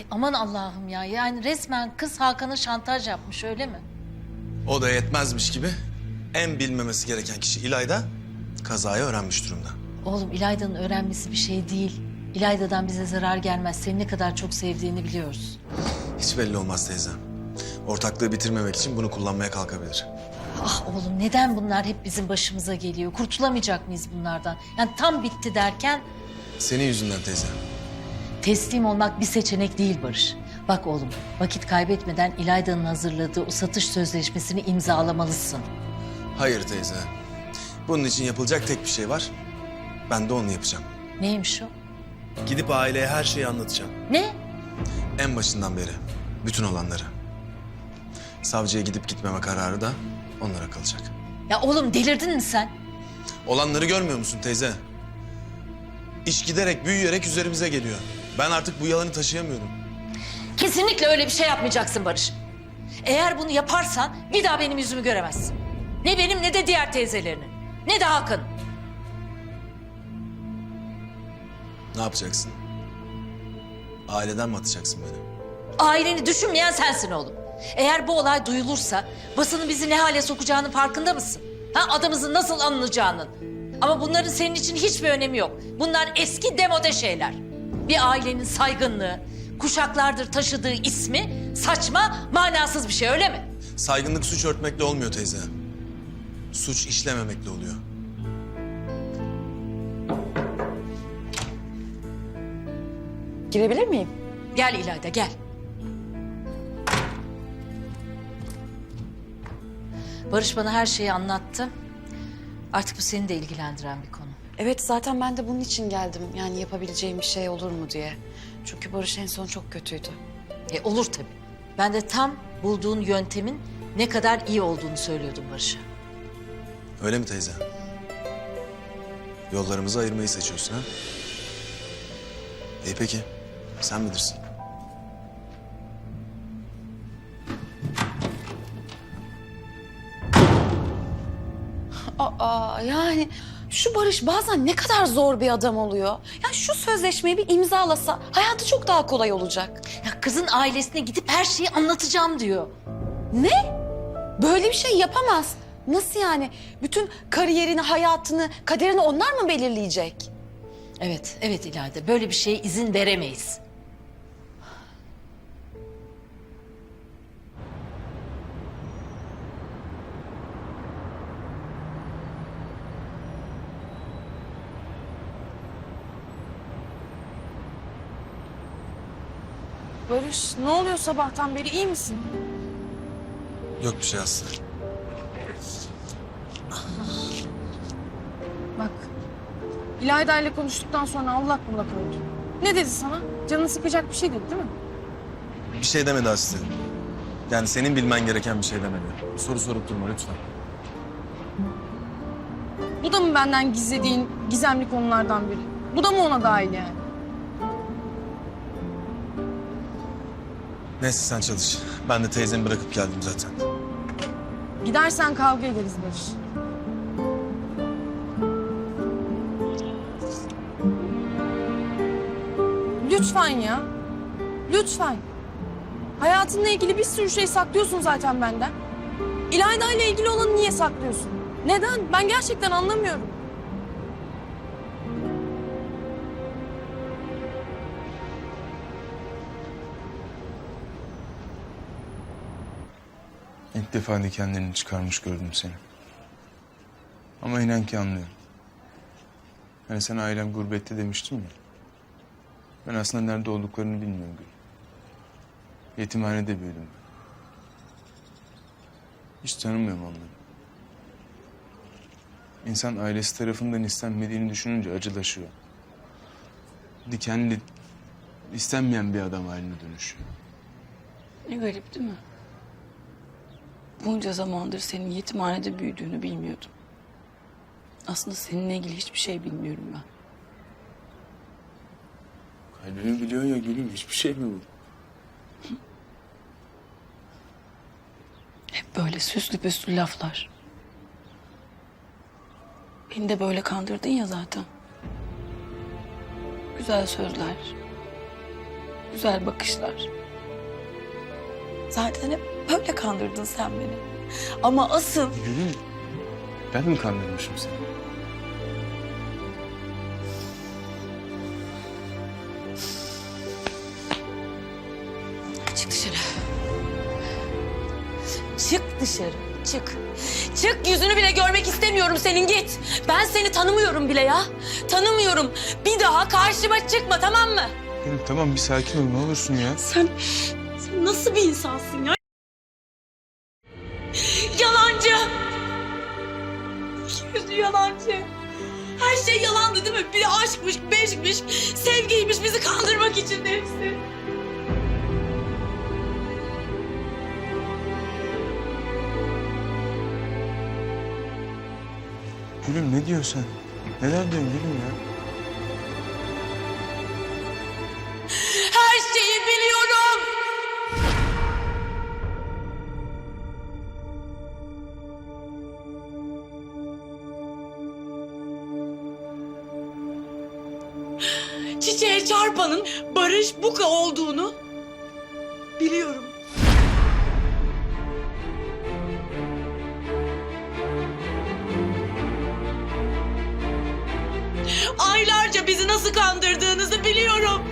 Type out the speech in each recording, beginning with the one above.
Ay aman Allah'ım ya. Yani resmen kız Hakan'a şantaj yapmış öyle mi? O da yetmezmiş gibi en bilmemesi gereken kişi İlayda kazayı öğrenmiş durumda. Oğlum İlayda'nın öğrenmesi bir şey değil. İlayda'dan bize zarar gelmez. Seni ne kadar çok sevdiğini biliyoruz. Hiç belli olmaz teyze. Ortaklığı bitirmemek için bunu kullanmaya kalkabilir. Ah oğlum neden bunlar hep bizim başımıza geliyor? Kurtulamayacak mıyız bunlardan? Yani tam bitti derken Senin yüzünden teyze. Teslim olmak bir seçenek değil Barış. Bak oğlum vakit kaybetmeden İlayda'nın hazırladığı o satış sözleşmesini imzalamalısın. Hayır teyze. Bunun için yapılacak tek bir şey var. Ben de onu yapacağım. Neymiş o? Gidip aileye her şeyi anlatacağım. Ne? En başından beri. Bütün olanları. Savcıya gidip gitmeme kararı da onlara kalacak. Ya oğlum delirdin mi sen? Olanları görmüyor musun teyze? İş giderek büyüyerek üzerimize geliyor. Ben artık bu yalanı taşıyamıyorum. Kesinlikle öyle bir şey yapmayacaksın Barış. Eğer bunu yaparsan bir daha benim yüzümü göremezsin. Ne benim ne de diğer teyzelerinin. Ne de Hakan. Ne yapacaksın? Aileden mi atacaksın beni? Aileni düşünmeyen sensin oğlum. Eğer bu olay duyulursa basının bizi ne hale sokacağının farkında mısın? Ha adımızın nasıl anılacağının. Ama bunların senin için hiçbir önemi yok. Bunlar eski demode şeyler. Bir ailenin saygınlığı, kuşaklardır taşıdığı ismi saçma, manasız bir şey öyle mi? Saygınlık suç örtmekle olmuyor teyze. Suç işlememekle oluyor. Girebilir miyim? Gel İlayda gel. Barış bana her şeyi anlattı. Artık bu seni de ilgilendiren bir konu. Evet zaten ben de bunun için geldim. Yani yapabileceğim bir şey olur mu diye. Çünkü Barış en son çok kötüydü. E olur tabii. Ben de tam bulduğun yöntemin ne kadar iyi olduğunu söylüyordum Barış'a. Öyle mi teyze? Yollarımızı ayırmayı seçiyorsun ha? İyi peki. Sen bilirsin. Aa yani şu Barış bazen ne kadar zor bir adam oluyor. Ya şu sözleşmeyi bir imzalasa hayatı çok daha kolay olacak. Ya kızın ailesine gidip her şeyi anlatacağım diyor. Ne? Böyle bir şey yapamaz. Nasıl yani? Bütün kariyerini, hayatını, kaderini onlar mı belirleyecek? Evet, evet İlayda. Böyle bir şeye izin veremeyiz. Barış ne oluyor sabahtan beri iyi misin? Yok bir şey Aslı. Bak İlayda ile konuştuktan sonra allak bullak oldu. Ne dedi sana? Canını sıkacak bir şey dedi değil mi? Bir şey demedi Aslı. Yani senin bilmen gereken bir şey demedi. Soru sorup durma lütfen. Bu da mı benden gizlediğin gizemli konulardan biri? Bu da mı ona dahil yani? Neyse sen çalış. Ben de teyzemi bırakıp geldim zaten. Gidersen kavga ederiz Barış. Lütfen ya. Lütfen. Hayatınla ilgili bir sürü şey saklıyorsun zaten benden. İlayda ile ilgili olanı niye saklıyorsun? Neden? Ben gerçekten anlamıyorum. İlk defa dikenlerini çıkarmış gördüm seni. Ama inan ki anlıyorum. Hani sen ailem gurbette demiştim ya. Ben aslında nerede olduklarını bilmiyorum Gül. Yetimhanede büyüdüm ben. Hiç tanımıyorum onları. İnsan ailesi tarafından istenmediğini düşününce acılaşıyor. Dikenli, istenmeyen bir adam haline dönüşüyor. Ne garip değil mi? Bunca zamandır senin yetimhanede büyüdüğünü bilmiyordum. Aslında seninle ilgili hiçbir şey bilmiyorum ben. Kalbimi biliyor ya gülüm hiçbir şey mi bu? Hep böyle süslü püslü laflar. Beni de böyle kandırdın ya zaten. Güzel sözler. güzel bakışlar. Zaten hep böyle kandırdın sen beni. Ama asıl Gülüm, ben mi kandırmışım seni? Çık dışarı. Çık dışarı. Çık. Çık yüzünü bile görmek istemiyorum senin git. Ben seni tanımıyorum bile ya. Tanımıyorum. Bir daha karşıma çıkma tamam mı? Gülüm tamam bir sakin ol ne olursun ya. sen, sen nasıl bir insansın ya? Yalancı. Yüzü yalancı. Her şey yalandı değil mi? Bir aşkmış, beşmiş, sevgiymiş bizi kandırmak için hepsi. Gülüm ne diyorsun sen? Neler diyorsun gülüm ya? Çiçeğe çarpanın Barış Buka olduğunu biliyorum. Aylarca bizi nasıl kandırdığınızı biliyorum.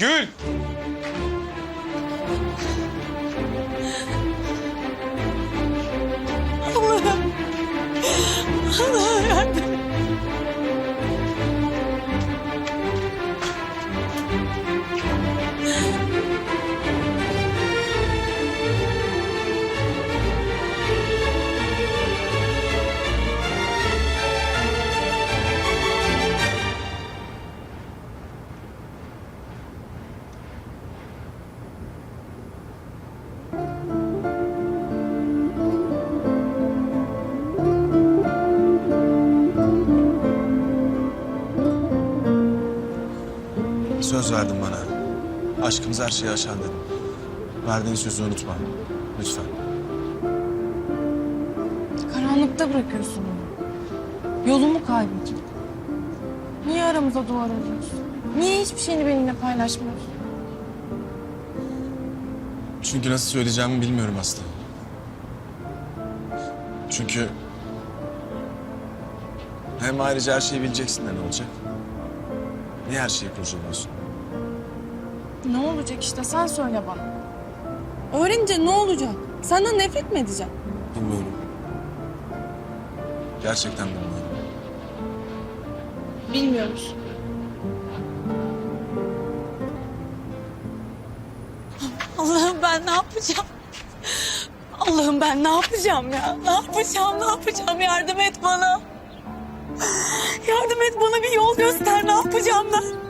Gül! Allah'ım yardım. Söz verdin bana. Aşkımız her şeyi aşar dedim. Verdiğin sözü unutma. Lütfen. Karanlıkta bırakıyorsun onu. Yolumu kaybettim. Niye aramıza duvar örüyorsun? Niye hiçbir şeyini benimle paylaşmıyorsun? Çünkü nasıl söyleyeceğimi bilmiyorum Aslı. Çünkü... Hem ayrıca her şeyi bileceksin de ne olacak? Niye her şeyi kurcalıyorsun? Ne olacak işte sen söyle bana. Öğrenince ne olacak? Senden nefret mi edeceğim? Bilmiyorum. Gerçekten bilmiyorum. Bilmiyoruz. Allah'ım ben ne yapacağım? Allah'ım ben ne yapacağım ya? Ne yapacağım, ne yapacağım? Yardım et bana. Yardım et bana bir yol göster. Ne yapacağım ben?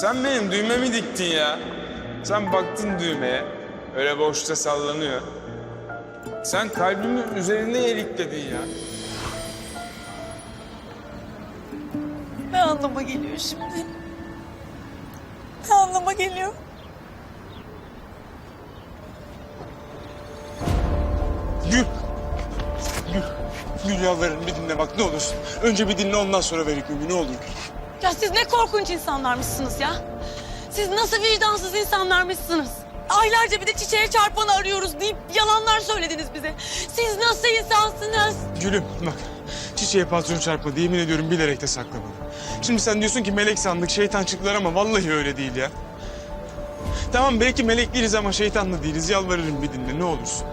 Sen benim düğmemi diktin ya. Sen baktın düğmeye. Öyle boşta sallanıyor. Sen kalbimin üzerinde yelikledin ya. Ne anlama geliyor şimdi? Ne anlama geliyor? Gül. Gül. Gül yalvarırım bir dinle bak ne olursun. Önce bir dinle ondan sonra ver hükmümü ne olur Gül. Ya siz ne korkunç insanlarmışsınız ya. Siz nasıl vicdansız insanlarmışsınız. Aylarca bir de çiçeğe çarpanı arıyoruz deyip yalanlar söylediniz bize. Siz nasıl insansınız? Gülüm bak çiçeğe patron çarpmadı yemin ediyorum bilerek de saklamadım. Şimdi sen diyorsun ki melek sandık, şeytan çıktılar ama vallahi öyle değil ya. Tamam belki melek değiliz ama şeytan da değiliz. Yalvarırım bir dinle ne olursun.